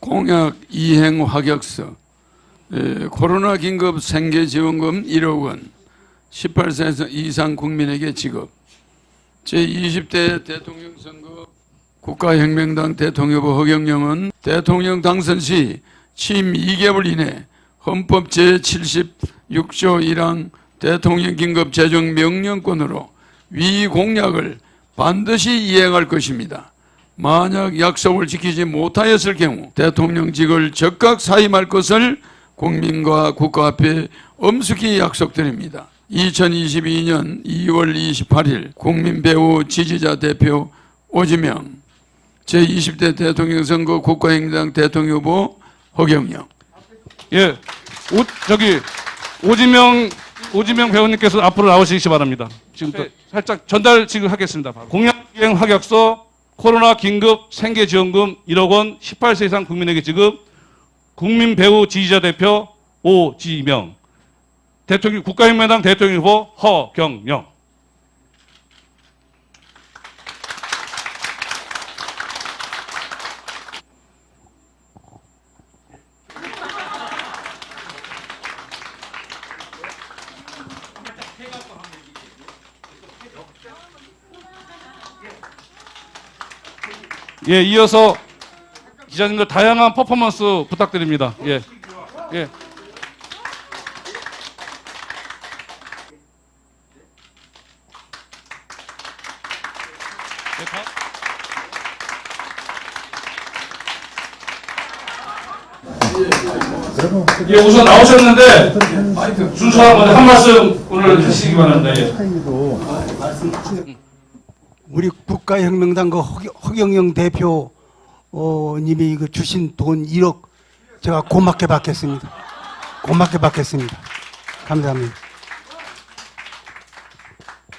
공약 이행 확약서, 에, 코로나 긴급 생계지원금 1억 원, 18세 이상 국민에게 지급, 제20대 대통령 선거 국가혁명당 대통령 후보 허경영은 대통령 당선 시 취임 2개월 이내 헌법 제76조 1항 대통령 긴급 재정 명령권으로 위 공약을 반드시 이행할 것입니다. 만약 약속을 지키지 못하였을 경우 대통령직을 즉각 사임할 것을 국민과 국가 앞에 엄숙히 약속드립니다. 2022년 2월 28일 국민 배우 지지자 대표 오지명 제20대 대통령 선거 국가행당 대통령 후보 허경영 예, 오, 저기 오지명 오지명 배우님께서 앞으로 나오시기 바랍니다. 지금부터 살짝 전달 지금 하겠습니다. 바로. 공약 기행 확약서 코로나 긴급 생계지원금 1억 원 18세 이상 국민에게 지급 국민 배우 지지자 대표 오지명. 대통령 국가혁명당 대통령 후보 허경영 예, 이어서 기자님들 다양한 퍼포먼스 부탁드립니다. 예. 예. 예, 우선 나오셨는데 순서한 먼저 한 말씀 오늘 하시기 바랍니다. 예. 우리 국가혁명당 그 허경- 허경영 대표님이 그 주신 돈 1억 제가 고맙게 받겠습니다. 고맙게 받겠습니다. 감사합니다.